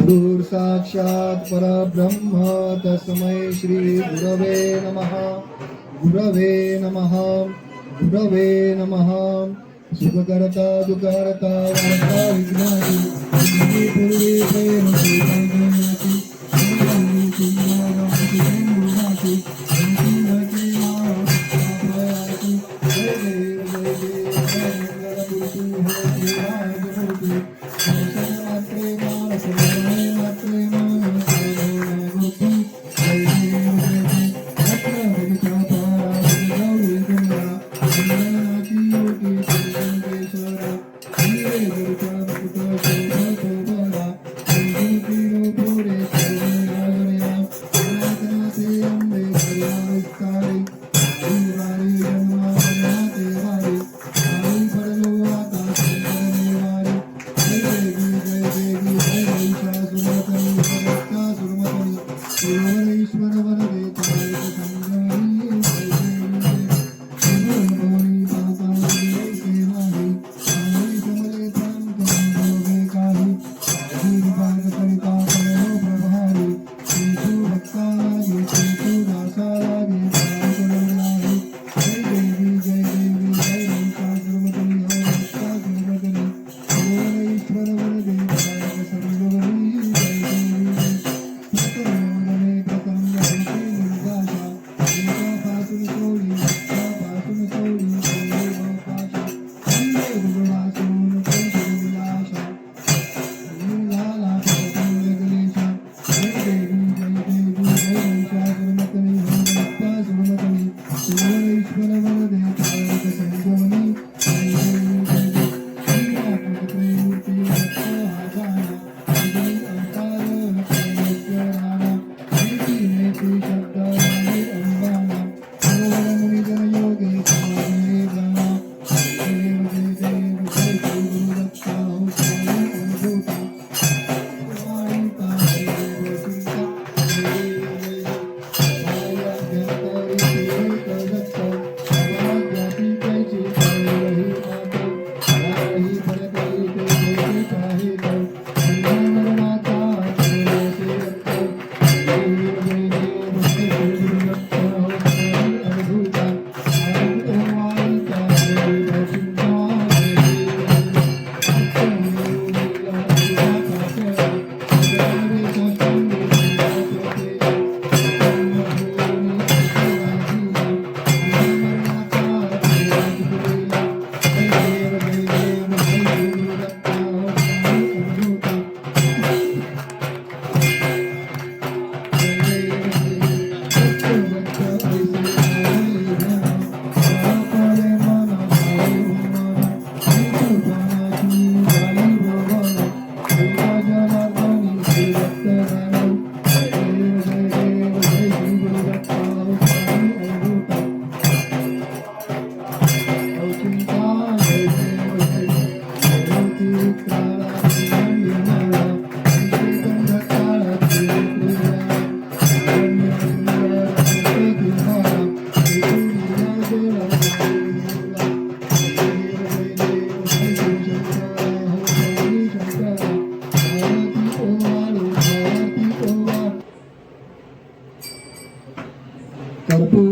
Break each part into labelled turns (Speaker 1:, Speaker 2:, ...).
Speaker 1: गुरुर् साक्षात परब्रह्म तस्मै श्री गुरवे नमः। गुरवे नमः। गुरवे नमः। सुखकर्ता दुःखकर्ता वार्ता विघ्नाई Shampoo.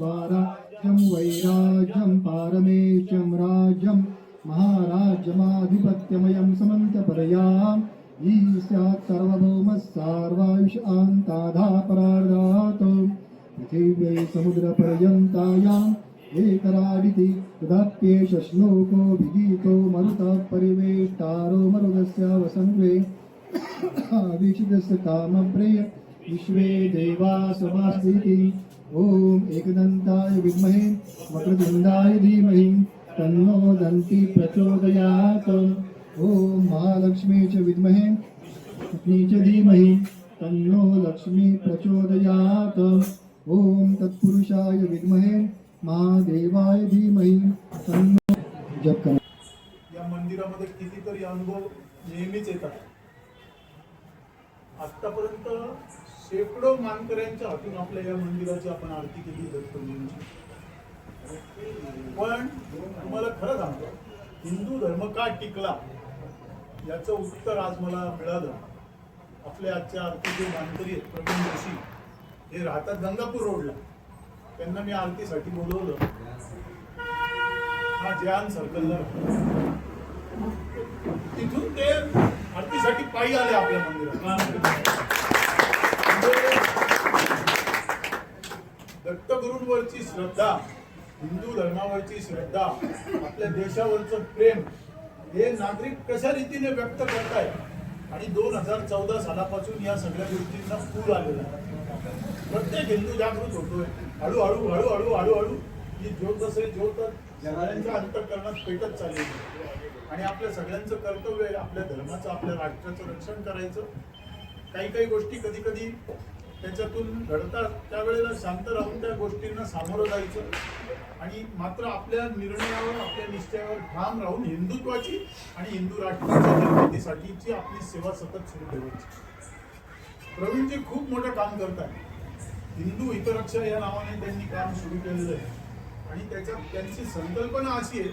Speaker 1: स्वाराज्यं वैराज्यं पारमेश्यं राज्यं महाराज्यमाधिपत्यमयं समन्तपरया ईस्यात् सार्वभौमः सार्वायुष आन्ताधापरार्धात् पृथिव्यै समुद्रपर्यन्तायाम् एकराडिति तदप्येष श्लोको विगीतो मरुतः परिवेष्टारो मरुदस्य वसन्त्वे विशिदस्य कामप्रेय विश्वे देवा समास्तीति ॐ एकदन्ताय विद्महे वक्रतुंडाय धीमहि तन्नो दन्ति प्रचोदयात्। ॐ महालक्ष्मी च विद्महे लक्ष्मी च धीमहि तन्नो लक्ष्मी प्रचोदयात्। ॐ तत्पुरुषाय विद्महे महादेवाय धीमहि तन्नो जप करा।
Speaker 2: या मंदिरामध्ये कितीतरी अनुभव नेहमीच येतात. आतापर्यंत शेकडो मानकऱ्यांच्या हातून आपल्या या मंदिराची आपण आरती केली दत्तगुरूंची पण तुम्हाला खरं सांगतो हिंदू धर्म का टिकला याचं उत्तर आज मला मिळालं. आपल्या आजच्या आरतीचे मानकरी आहेत प्रवीण जोशी हे राहतात गंगापूर रोडला. त्यांना मी आरतीसाठी बोलवलं. हा जयान सर्कलला. तिथून ते आरतीसाठी पायी आले आपल्या मंदिरात. दत्तगुरूंवरची श्रद्धा हिंदू धर्मावरची श्रद्धा आपल्या देशावरचं प्रेम हे नागरिक कशा रीतीने व्यक्त करतायत आणि दोन हजार चौदा सालापासून या सगळ्या गोष्टींना पूर आलेला आहे. प्रत्येक हिंदू जागृत होतोय. हळूहळू हळूहळू हळूहळू ही ज्योत असे ज्योत सगळ्यांच्या अंतकरणात पेटत चालली आणि आपल्या सगळ्यांचं कर्तव्य आहे आपल्या धर्माचं आपल्या राष्ट्राचं रक्षण करायचं. काही काही गोष्टी कधी कधी त्याच्यातून घडतात. त्यावेळेला शांत राहून त्या गोष्टींना सामोरं जायचं. आणि मात्र आपल्या निर्णयावर आपल्या निश्चयावर ठाम राहून हिंदुत्वाची आणि हिंदू राष्ट्राच्या निर्मितीसाठीची आपली सेवा सतत सुरू ठेवायची. प्रवीणजी खूप मोठं काम करतात. हिंदू हितरक्षा या नावाने त्यांनी काम सुरू केलेलं आहे. आणि त्याच्यात त्यांची संकल्पना अशी आहे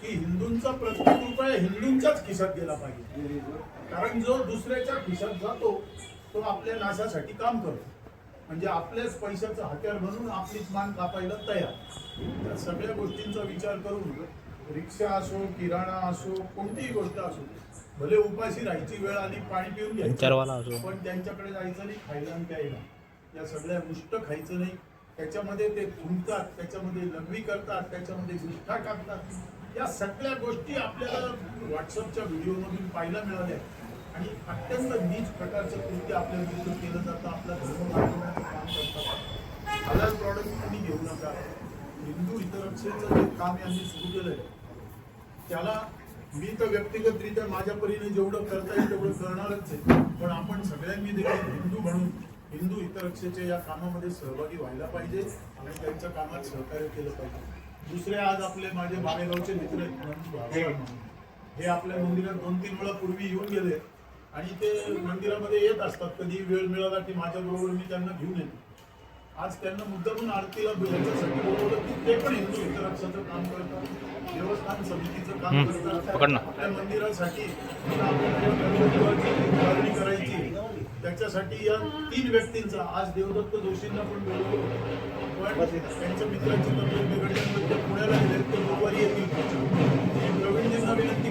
Speaker 2: की हिंदूंचा प्रत्येक रुपया हिंदूंच्याच खिशात गेला पाहिजे. कारण जो दुसऱ्याच्या खिशात जातो तो आपल्या नाशासाठी काम करतो. म्हणजे आपल्याच पैशाचं हत्यार म्हणून आपलीच मान कापायला तयार. त्या सगळ्या गोष्टींचा विचार करून रिक्षा असो किराणा असो कोणतीही गोष्ट असो भले उपाशी राहायची वेळ आली पाणी पिऊन घ्यायचं
Speaker 3: असो.
Speaker 2: पण त्यांच्याकडे जायचं नाही खायला आणि प्यायला. या सगळ्या मुष्ट खायचं नाही. त्याच्यामध्ये ते थुंकतात त्याच्यामध्ये लघवी करतात त्याच्यामध्ये गुष्ठा टाकतात. या सगळ्या गोष्टी आपल्याला व्हॉट्सअपच्या व्हिडिओमधून पाहायला मिळाल्या. आणि अत्यंत नीच प्रकारचं कृत्य आपल्या विरुद्ध केलं जातं. आपला धर्म दाखवण्याचं काम करतात. हलाल प्रॉडक्ट तुम्ही घेऊ नका. हिंदू हितरक्षेचं जे काम यांनी सुरू केलंय त्याला मी तर व्यक्तिगतरित्या माझ्या परीने जेवढं करता येईल तेवढं करणारच आहे. पण आपण सगळ्यांनी देखील हिंदू म्हणून हिंदू हितरक्षेच्या या कामामध्ये सहभागी व्हायला पाहिजे आणि त्यांच्या कामात सहकार्य केलं पाहिजे. दुसरे आज आपले माझे मालेगावचे मित्र. हे. आपल्या मंदिरात दोन तीन वेळा पूर्वी येऊन गेले आणि ते मंदिरामध्ये येत असतात. कधी वेळ मिळाला की माझ्या बरोबर मी त्यांना घेऊन येतो. आज त्यांना मुद्दामून आरतीला बोलवलं की ते पण हिंदू हितरक्षाचं काम करतात देवस्थान समितीचं काम करतात. आपल्या मंदिरासाठी आपल्याला करायची. त्याच्यासाठी या तीन व्यक्तींचा आज देवदत्त जोशींना पण बोलवलं पण त्यांच्या मित्रांची तब्येत बिघडल्यानंतर पुण्याला गेले ते गुरुवारी येतील. प्रवीणजींना विनंती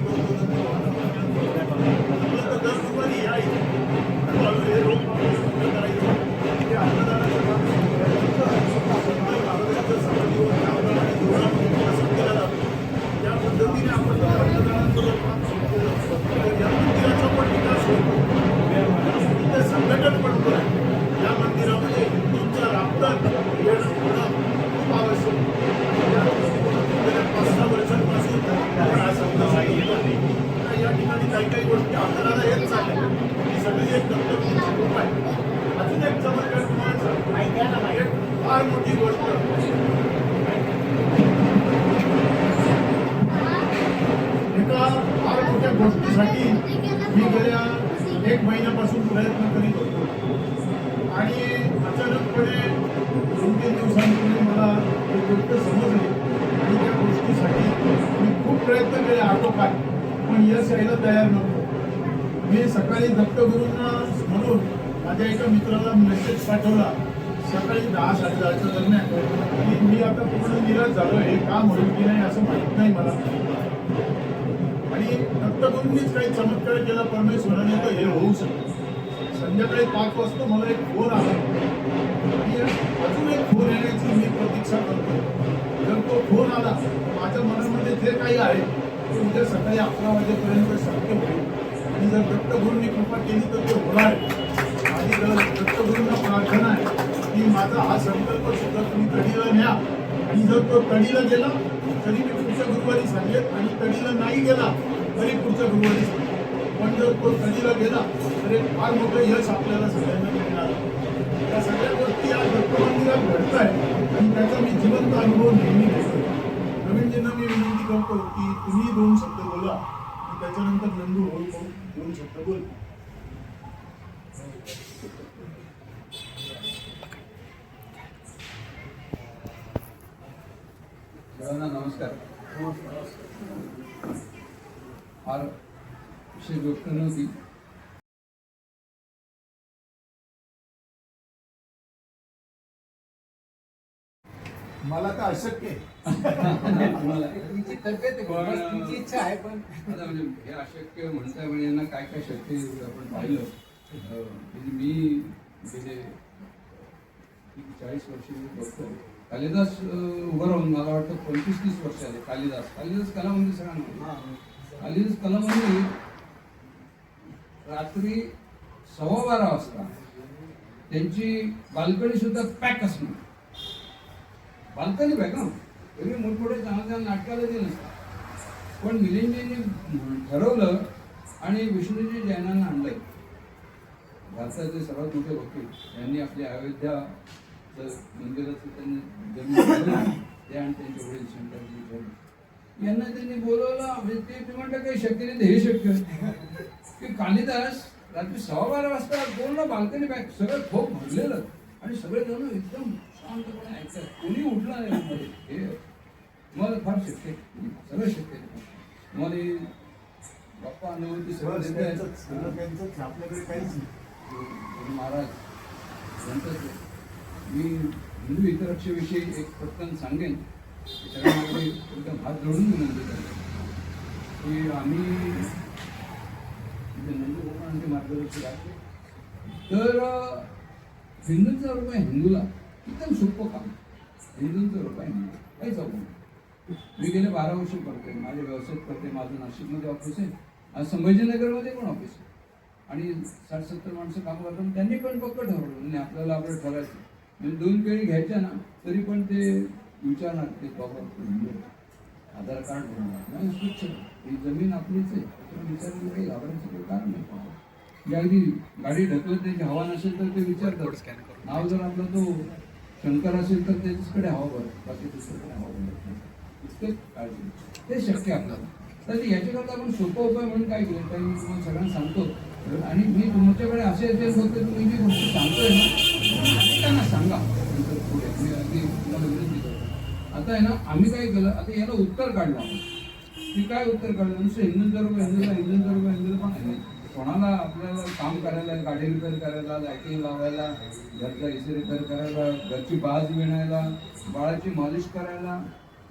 Speaker 2: करण्यासाठी मी गेल्या एक महिन्यापासून प्रयत्न करीत होतो. आणि अचानकपणे दोन तीन दिवसांपूर्वी मला एक गोष्ट समजली. आणि त्या गोष्टीसाठी मी खूप प्रयत्न केले आटोकाट पण यश यायला तयार नव्हतो. मी सकाळी दत्तगुरूंना म्हणून माझ्या एका मित्राला मेसेज पाठवला. सकाळी दहा साडे दहाच्या दरम्यान. की मी आता पूर्ण निराश झालो हे काम होईल की नाही असं माहीत नाही मला. आणि काही चमत्कार केला परमेश्वराने तर हे होऊ शकतं संध्याकाळी पाच वाजता मला एक फोन आला. आणि अजून एक फोन येण्याची मी प्रतीक्षा करतो जर तो फोन आला माझ्या मनामध्ये जे काही आहे ते उद्या सकाळी अकरा वाजेपर्यंत शक्य होईल. आणि जर दत्तगुरूंनी कृपा केली तर ते होणार आहे. आणि जर दत्तगुरूंना प्रार्थना आहे की माझा हा संकल्प सुद्धा तुम्ही तडीला न्या. आणि जर तो तडीला गेला तरी मी पुढच्या गुरुवारी सांगेल आणि तडीला नाही गेला तरी पुढच्या गुरुवारी सांगेन पण जर तो तडीला गेला तर एक फार मोठं यश आपल्याला सगळ्यांना मिळणार. आहे. या सगळ्या गोष्टी या दत्त मंदिरात घडत आहे आणि त्याचा मी जिवंत अनुभव नेहमी घेतो. नवीनजींना मी विनंती करतो की तुम्ही दोन शब्द बोला आणि त्याच्यानंतर नंदू होईल दोन शब्द बोल
Speaker 3: सर्वांना नमस्कार. फार विशेष गोष्ट नव्हती.
Speaker 2: मला तर अशक्य
Speaker 4: तुमची तब्येत आहे
Speaker 3: पण,
Speaker 4: बस तुमची इच्छा आहे पण
Speaker 3: आता म्हणजे हे अशक्य म्हणता म्हणजे यांना काय काय शक्य आहे आपण पाहिलं अं, म्हणजे मी गेले चाळीस वर्ष मी बघतो कालिदास अं, उभं राहून मला वाटतं पंचवीस तीस वर्ष आले. कालिदास कालिदास कलामंदिर सगळ्यांना अलीज कलमनी रात्री सव्वा बारा वाजता त्यांची बाल्कनी सुद्धा पॅक असणार. बाल्कनी पॅक ना तरी मोठमोठे चांगल्या चांगल्या नाटकाला ते नसतात पण मिलिंदजींनी ठरवलं आणि विष्णूजी जैनांना आणलंय. भारताचे सर्वात मोठे वकील यांनी आपली अयोध्या मंदिराचं त्यांनी जन्म ते आणि त्यांचे वडील शंकरजी ठरवले. यांना त्यांनी बोलवलं म्हणजे ते म्हणलं काही शक्य नाही हे शक्य की कालिदास रात्री सव्वा बारा वाजता पूर्ण बाल्कनी बॅग सगळं ठोक भरलेलं आणि सगळे जण एकदम शांतपणे ऐकतात कोणी उठलं नाही. हे मला फार शक्य. सगळं शक्य. मला बाप्पा अनुभूती सगळं देत
Speaker 2: आपल्याकडे काहीच नाही
Speaker 3: महाराज आहे. मी हिंदू इतराक्षविषयी एक पटकन सांगेन त्याच्यामध्ये एकदम हात जोडून विनंती करतो. की आम्ही म्हणजे इथे मार्गदर्शक आहे तर हिंदूंचा रूप आहे हिंदूला एकदम सोपं काम. हिंदूंचा रूप आहे हिंदू काहीच अवघड मी गेले बारा वर्ष करतोय. माझे व्यवसाय करते माझं नाशिकमध्ये ऑफिस आहे. आज संभाजीनगरमध्ये पण ऑफिस आहे. आणि साठ सत्तर माणसं काम करतात त्यांनी पण पक्क ठरवलं. आणि आपल्याला आपलं ठरायचं. म्हणजे दोन केळी घ्यायच्या ना तरी पण ते विचारणार ते बाबा आहे. आधार कार्ड बनवणार नाही स्वच्छ ही जमीन आपलीच आहे. विचारायला काही घाबरायचं काही कारण नाही. म्हणजे अगदी गाडी ढकलत त्याची हवा नसेल तर ते विचारतात. नाव जर आपला तो शंकर असेल तर त्याच्याकडे हवा बरं बाकी दुसरीकडे हवा बरं इतकं काळजी ते शक्य आपल्याला. तर याच्याकरता आपण सोपं उपाय म्हणून काय केलं तर मी तुम्हाला सगळ्यांना सांगतो. आणि मी तुमच्याकडे असे असेल फक्त तुम्ही जी गोष्ट सांगतोय ना त्यांना सांगा नंतर पुढे मी अगदी तुम्हाला विनंती करतो आता आहे ना आम्ही काय केलं आता याला उत्तर काढलं की काय उत्तर काढलं? नुसतं हिंदूंचा रूप हिंदूला हिंदूंचा रूप हिंदूला पण आहे. कोणाला आपल्याला काम करायला गाडी रिपेअर करायला लाईटिंग लावायला घरचा एसी रिपेअर करायला घरची बाज विणायला बाळाची मालिश करायला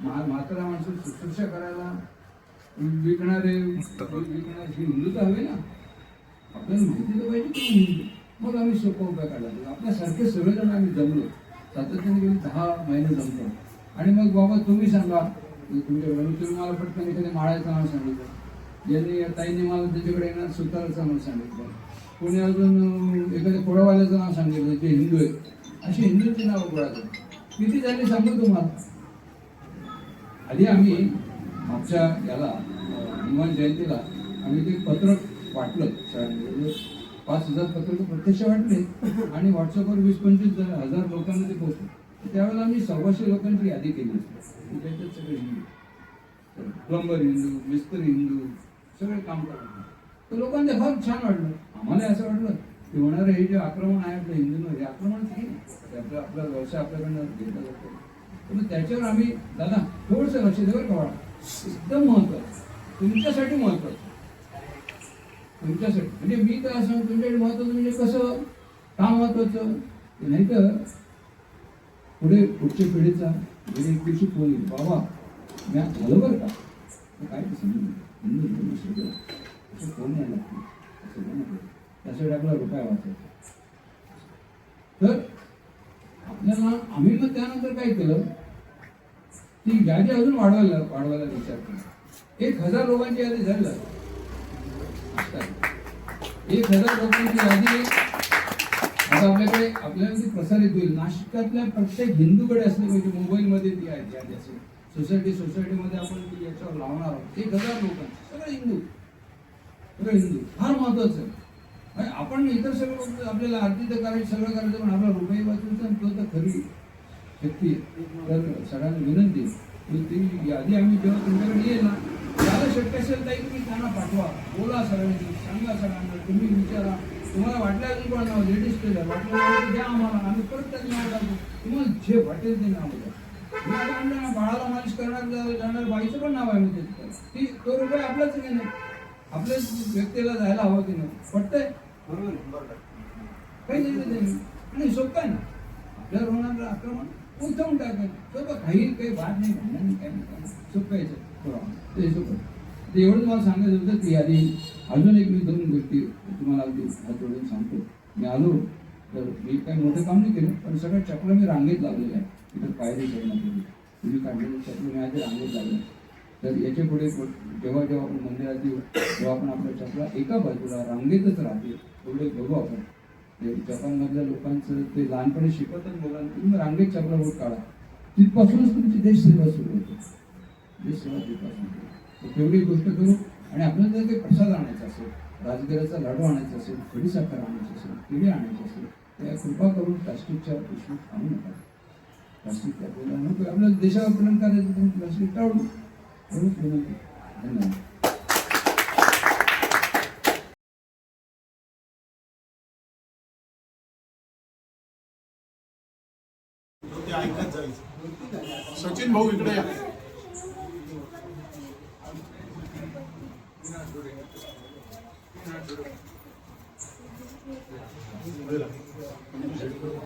Speaker 3: म्हा म्हाताऱ्या माणसं शुश्रूषा करायला विकणारे विकणारे ही हिंदू तर हवे ना. आपल्याला माहिती तर पाहिजे की हिंदू. मग आम्ही सोपा उपाय काढला. आपल्यासारखे सगळेजण आम्ही जमलो. सातत्याने गेली दहा महिने जमतो आणि मग बाबा तुम्ही सांगा. म्हणजे तुमच्या तुम्ही मला पटकन एखाद्या माळ्याचं नाव सांगितलं. ज्यांनी ताईंनी मला त्याच्याकडे येणार सुताराचं नाव सांगितलं. कोणी अजून एखाद्या कोडावाल्याचं नाव सांगितलं जे हिंदू आहेत. अशी हिंदूंची नावं गोळा किती झाली सांगू तुम्हाला? आधी आम्ही मागच्या याला हनुमान जयंतीला आम्ही ते पत्रक वाटलं. सगळ्यांना. पाच हजार पत्रक प्रत्यक्ष वाटले. आणि व्हॉट्सअपवर वीस पंचवीस हजार लोकांना ते पोहोचले. त्यावेळेला आम्ही सव्वाशे लोकांची यादी केली. होती. त्याच्यात सगळे हिंदू. प्लंबर हिंदू मिस्त्री हिंदू सगळे काम करणार तर लोकांना फार छान वाटलं. आम्हाला असं वाटलं की होणारं हे जे आक्रमण आहे आपल्या हिंदूंवर हे आक्रमण ठीक आहे. आपला व्यवसाय आपल्याकडनं घेतला जातो. तर मग त्याच्यावर आम्ही दादा थोडंसं लक्ष द्या बरं का एकदम महत्वाचं तुमच्यासाठी महत्वाचं तुमच्यासाठी. म्हणजे मी काय असं तुमच्यासाठी महत्वाचं म्हणजे कसं? का महत्वाचं नाही तर पुढे पुढच्या पिढीचा म्हणजे एक दिवशी फोन येईल बाबा मी आज झालं बरं का? काय ते समजून सगळं असं फोन यायला लागतो? असं नको. त्यासाठी आपला रुपया वाचायचा. तर आपल्याला आम्ही मग त्यानंतर काय केलं? ती यादी अजून वाढवायला वाढवायला विचार केला. एक हजार लोकांची यादी झाली. एक हजार लोकांची यादी आता आपल्याकडे आपल्याला ते प्रसारित होईल नाशिकातल्या प्रत्येक हिंदूकडे असले पाहिजे मोबाईलमध्ये ती आहे यादी असेल सोसायटी सोसायटीमध्ये आपण ती याच्यावर लावणार आहोत. एक हजार लोकांची सगळे हिंदू. सगळे हिंदू. फार महत्वाचं आहे. आणि आपण इतर सगळं आपल्याला आरती तर करायची सगळं करायचं पण आपला रुपये वाचवायचा आणि तो तर खरी शक्ती आहे. तर सगळ्यांना विनंती आहे. ती यादी आम्ही जेव्हा तुमच्याकडे येईल ना ज्याला शक्य असेल ताई तुम्ही त्यांना पाठवा. बोला सगळ्यांनी सांगा सगळ्यांना तुम्ही विचारा. तुम्हाला वाटलं असेल पण लेडीज टेलर वाटलं द्या आम्हाला. आम्ही परत त्याचं नाव टाकू. तुम्हाला जे वाटेल ते नाव द्या. बाळाला मालिश करणार जाणार बाईचं पण नाव आहे मी त्याच्यात ती तो रुपये आपलाच की नाही आपल्याच व्यक्तीला जायला हवं की नाही. पटतंय? काही नाही आणि सोपं आहे ना. आपल्यावर होणारं आक्रमण. उठवून टाकायचं सोपं. काही काही बात नाही. नाही काही नाही. सोपं यायचं बरोबर. ते सोपं ते एवढंच मला सांगायचं होतं की आधी अजून एक मी दोन गोष्टी तुम्हाला अगदी हात जोडून सांगतो. मी आलो तर मी काही मोठं काम नाही केलं पण सगळ्या चक्र मी रांगेत लावलेलं आहे इथं पायरी करण्यापूर्वी तुम्ही. काढलेले चक्र मी आधी रांगेत लावलं. तर याच्यापुढे जेव्हा जेव्हा आपण मंदिरात येऊ तेव्हा आपण आपल्या चक्रा एका बाजूला रांगेतच राहते एवढे बघू आपण. ते जपानमधल्या लोकांचं ते लहानपणी शिकवतात मुलांना तुम्ही रांगेत चपला बोट काढा. तिथपासूनच तुमची देशसेवा सुरू होते. देशसेवा तिथपासून तेवढी गोष्ट करू आणि आपल्याला जर काही प्रसाद आणायचा असेल राजगिराचा लाडू आणायचा असेल खडीसाखर आणायची असेल केळी आणायची असेल तर कृपा करून प्लास्टिकच्या पिशवीत आणू नका. प्लास्टिकच्या आपल्याला नको. आपल्या देशावर प्रेम करायचं तुम्ही प्लास्टिक टाळू एवढंच विनंती. धन्यवाद.
Speaker 2: सचिन भाऊ इकडे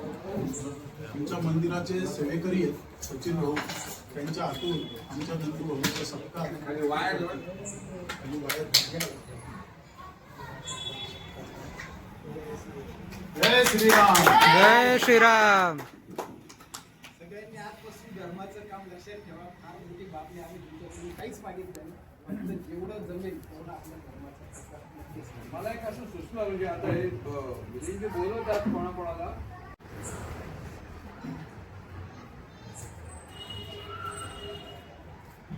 Speaker 2: आमच्या मंदिराचे सेवेकरी आहेत सचिन भाऊ. त्यांच्या हातून आमच्या भाऊचा सत्कार. जय श्रीराम.
Speaker 5: जय श्रीराम.
Speaker 6: सगळ्यांनी आजपासून धर्माचं काम लक्षात ठेवा. फार मोठी बातमी आम्ही तुमच्याकडून काहीच मागितलं फक्त जेवढं जमेल तेवढं आपल्या धर्माचं
Speaker 3: मला एक असं सुचलं म्हणजे आता हे म्हणजे जे बोलवतात कोणाकोणाला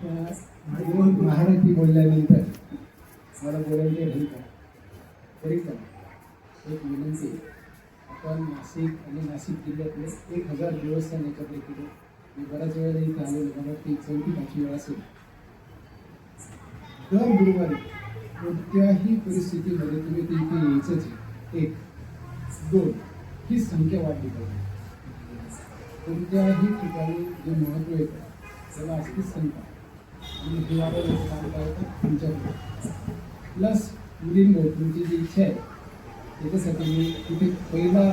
Speaker 4: म्हणून महाराष्ट्री बोलल्यानंतर मला बोलायचे नाही का? तरी पण एक विनंती आपण नाशिक आणि नाशिक जिल्ह्यातले एक हजार देवस्थान याच्यापैकी मी बऱ्याच वेळेला इथे आलेलो मला ती चौथी पाचवी वेळ असेल. दर गुरुवारी कोणत्याही परिस्थितीमध्ये तुम्ही ते इथे यायचंच एक दोन ही संख्या वाढली पाहिजे. कोणत्याही ठिकाणी जे महत्त्व येतं त्याला असतीच संख्या. आणि हिवाळ्याला सांगता करतात तुमच्याकडे प्लस मुलींनो तुमची जी इच्छा आहे त्याच्यासाठी मी तिथे पहिला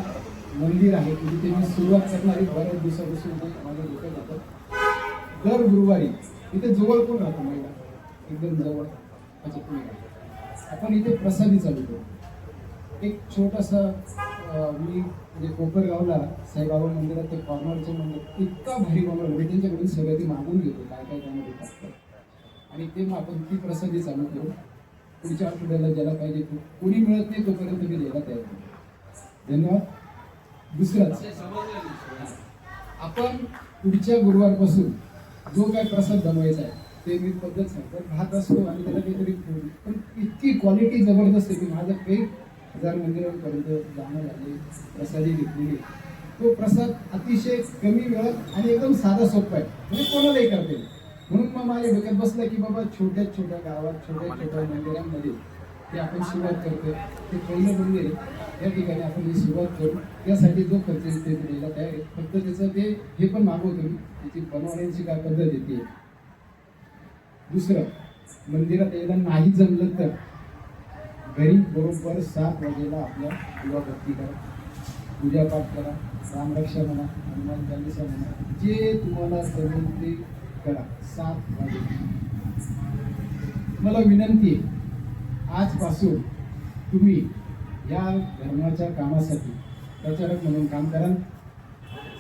Speaker 4: मंदिर आहे की जिथे मी सुरुवात करणारी बऱ्याच दिवसापासून माझ्या डोक्यात होतं दर गुरुवारी इथे जवळ कोण राहतो महिला? एकदम जवळ आपण इथे प्रसादी चालू करू. एक छोटासा मी म्हणजे कोपरगावला साईबाबा मंदिरात ते कॉर्नरचं मंदिर इतका भारी बाबा म्हणजे त्यांच्याकडून सगळं ते मागून घेतो काय काय त्यामध्ये टाकतात आणि ते मग आपण ती प्रसादी चालू करू. पुढच्या आठवड्याला ज्याला पाहिजे तो कोणी मिळत नाही तोपर्यंत मी द्यायला तयार नाही. धन्यवाद. दुसराच आपण पुढच्या गुरुवारपासून जो काय प्रसाद बनवायचा आहे ते मी पद्धत सांगतो भात असतो आणि त्याला काहीतरी पण इतकी क्वालिटी जबरदस्त आहे की माझं काही हजार मंदिरांपर्यंत जाणं झाले प्रसादी घेतलेली तो प्रसाद अतिशय कमी वेळात आणि एकदम साधा सोपा आहे. म्हणजे कोणालाही करता. येईल म्हणून मग माझ्या डोक्यात बसलं की बाबा छोट्या छोट्या गावात छोट्या छोट्या मंदिरांमध्ये ते आपण सुरुवात करतो ते पहिलं मंदिर या ठिकाणी आपण ही सुरुवात करू त्यासाठी जो खर्च येईल ते द्यायला तयार आहे फक्त त्याचं ते हे पण मागवतो मी. त्याची बनवण्याची काय पद्धत येते दुसरं मंदिरात यायला नाही जमलं तर घरी बरोबर सात वाजेला आपल्या भक्ती करा. पूजापाठ करा रामरक्षा म्हणा हनुमान चालिसा म्हणा जे तुम्हाला जमेल ते करा. सात वाजे. मला विनंती आहे आजपासून तुम्ही या धर्माच्या कामासाठी प्रचारक म्हणून काम करा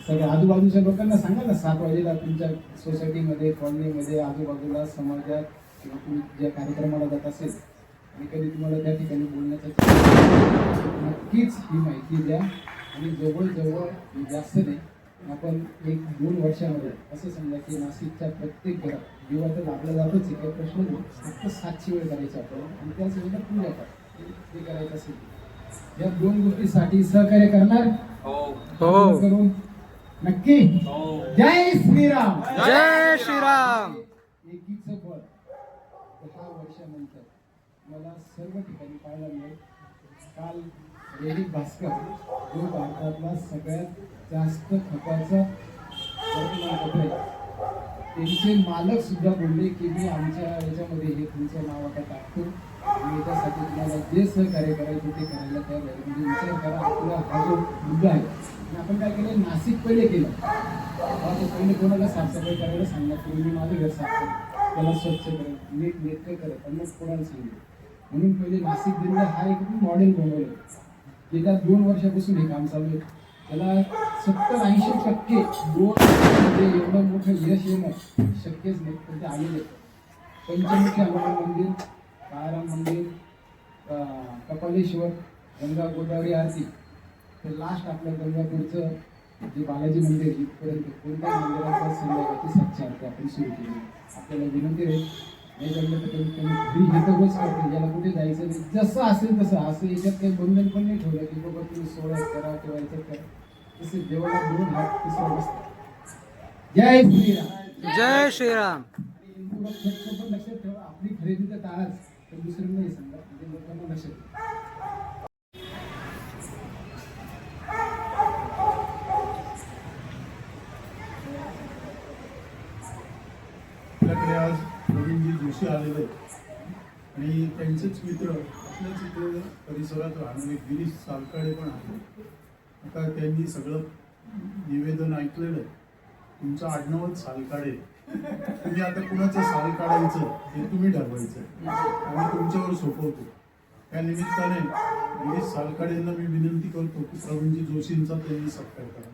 Speaker 4: सगळ्या आजूबाजूच्या लोकांना सांगा ना सात वाजेला तुमच्या सोसायटीमध्ये कॉलनीमध्ये आजूबाजूला समाजात किंवा तुम्ही ज्या कार्यक्रमाला जात असेल आणि कधी तुम्हाला त्या ठिकाणी बोलण्याचा नक्कीच ही माहिती द्या. आणि जवळजवळ जास्त नाही आपण एक दोन वर्षामध्ये असं समजा की नाशिकच्या प्रत्येक घरात दिवा तर लागला जातच आहे काही प्रश्न नाही फक्त सातशे वेळ करायचं आपण आणि त्याच वेळेला पूजा ते करायचं असेल. या दोन गोष्टीसाठी सहकार्य करणार?
Speaker 3: हो.
Speaker 4: करून नक्की? जय श्रीराम.
Speaker 3: जय श्रीराम.
Speaker 4: एकीचं बळ. दहा वर्षानंतर मला सर्व ठिकाणी पाहायला मिळेल. काल दैनिक भास्कर जो भारतातला सगळ्यात जास्त खपाचं वर्तमानपत्र आहे. त्यांचे मालक सुद्धा बोलले की मी आमच्या याच्यामध्ये हे तुमचं नाव आता टाकतो. आणि याच्यासाठी तुम्हाला जे सहकार्य करायचं ते करायला तयार झाले म्हणजे विचार करा आपला हा जो मुद्दा आहे आणि आपण काय केलं नाशिक पहिले केलं. हा तो पहिले कोणाला साफसफाई करायला सांगणार तुम्ही मी माझं घर साफ करेन. त्याला स्वच्छ करेन. नीट नेटकं करत त्यांनाच कोणाला सांगेल म्हणून पहिले नाशिक जिल्हा हा एक मॉडेल बनवलं. गेल्या दोन वर्षापासून हे काम चालू आहे. त्याला सत्तर ऐंशी टक्के दोन म्हणजे एवढं मोठं यश येणं शक्यच नाही. पण ते आलेले पंचमुखी हनुमान मंदिर काळाराम मंदिर कपालेश्वर गंगा गोदावरी आरती. तर लास्ट आपल्या गंगापूरचं जे बालाजी मंदिर आहे, इथपर्यंत कोणत्या मंदिराचा संध्याकाळची सातशे आरती आपण सुरू केली. आपल्याला विनंती आहे नाही जमलं तर कमीत कमी घरी तर रोज करते याला कुठे जायचं नाही जसं असेल तसं असं याच्यात काही बंधन पण नाही ठेवलं की बाबा तुम्ही सोळा करा किंवा याच्यात करा. तसे देवाला दोन हात तिसरा बसतात. जय श्रीराम.
Speaker 3: जय श्रीराम.
Speaker 4: आणि हिंदू भक्त पण लक्षात ठेवा आपली खरेदी तर टाळाच दुसरं नाही सांगा म्हणजे लोकांना
Speaker 2: आपल्याकडे आज प्रवीणजी जोशी आलेले आणि त्यांचेच मित्र आपल्याच इथे परिसरात राहणारे गिरीश सालकाडे पण आहेत. आता त्यांनी सगळं निवेदन ऐकलेलं आहे. तुमचं आडनावच सालकाडे तुम्ही आता कुणाचं साल काढायचं हे तुम्ही ठरवायचं. आम्ही तुमच्यावर सोपवतो. त्या निमित्ताने म्हणजे गिरीश सालकाडेंना मी विनंती करतो की प्रवीणजी जोशींचा त्यांनी सत्कार करा.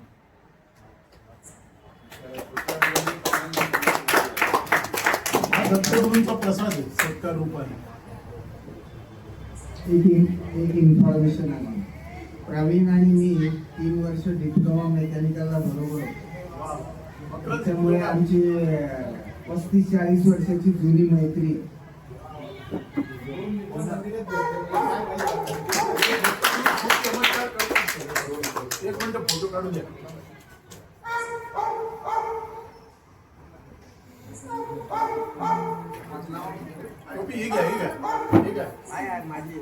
Speaker 2: हा दत्तगुरूंचा प्रसाद आहे सत्कार रूपाने
Speaker 7: एक इन्फॉर्मेशन आहे प्रवीण आणि मी तीन वर्ष डिप्लोमा मेकॅनिकलला बरोबर होतो. त्यामुळे आमची पस्तीस चाळीस वर्षाची जुनी मैत्री.
Speaker 2: एक मिनिट फोटो काढून द्या. टोपी ही घ्या ही घ्या ही घ्या.
Speaker 7: आहे, आहे, माझी.